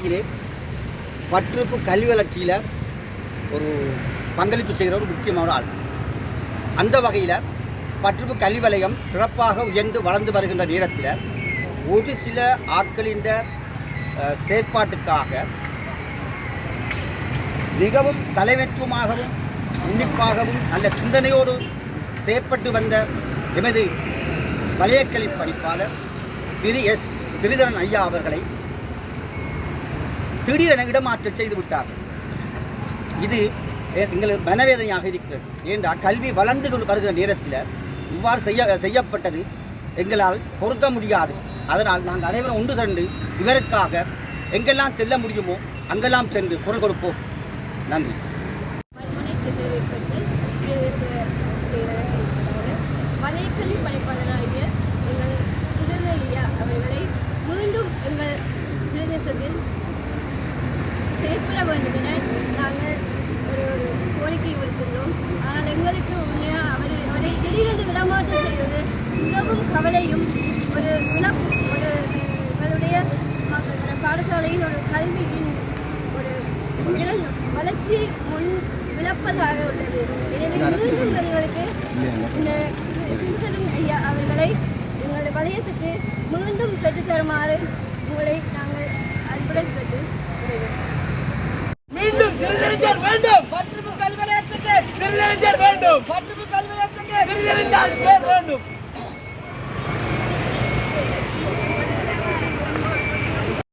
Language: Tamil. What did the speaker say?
மத்தியிலே பற்றுப்பு கல்வி வளர்ச்சியில் ஒரு பங்களிப்பு செய்கிற ஒரு முக்கியமான ஆள். அந்த வகையில் பற்றுப்பு கல்வி வலயம் சிறப்பாக உயர்ந்து வளர்ந்து வருகின்ற நேரத்தில் ஒரு சில ஆட்களின் செயற்பாட்டுக்காக மிகவும் தலைமைத்துவமாகவும் உன்னிப்பாகவும் நல்ல சிந்தனையோடு செயற்பட்டு வந்த எமது வலயக்கல்வி படிப்பாளர் திரு எஸ். திரிதரன் ஐயா அவர்களை திடீரென இடமாற்றம் செய்து விட்டார். இது எங்களுக்கு மனவேதனையாக இருக்கிறது. ஏனென்றால் கல்வி வளர்ந்து கொண்டு வருகிற நேரத்தில் இவ்வாறு செய்ய செய்யப்பட்டது எங்களால் பொறுக்க முடியாது. அதனால் நாங்கள் அனைவரும் ஒன்று திரண்டு இவருக்காக எங்கெல்லாம் செல்ல முடியுமோ அங்கெல்லாம் சென்று குரல் கொடுப்போம். நன்றி. வலைக்கல்வி எங்கள் சுடலையா அவர்களை மீண்டும் எங்கள் பிரதேசத்தில் செயற்பட வேண்டும் என நாங்கள் ஒரு ஒரு கோரிக்கை விடுத்துள்ளோம் ஆனால் எங்களுக்கு உண்மையாக அவர் அவரை திடீரென்று விடமாற்றம் செய்வது மிகவும் கவலையும் ஒரு இழப்பு ஒரு எங்களுடைய பாடசாலையின் பாடசாலையில் ஒரு கல்வியின் ஒரு வளர்ச்சி முன் விளப்பதாக உள்ளது. எனவே மீண்டும் எங்களுக்கு இந்த சி- ஐயா அவர்களை எங்கள் வளையத்துக்கு மீண்டும் பெற்றுத்தருமாறு உங்களை நாங்கள் அன்புடன் பெற்று மீண்டும் சிறுதறிஞர் வேண்டும். பற்றுப்பு கல்வலயத்துக்கு சிறுதறிஞர் வேண்டும். பற்றுப்பு கல்வலயத்துக்கு சிறுதறிஞர் வேண்டும்.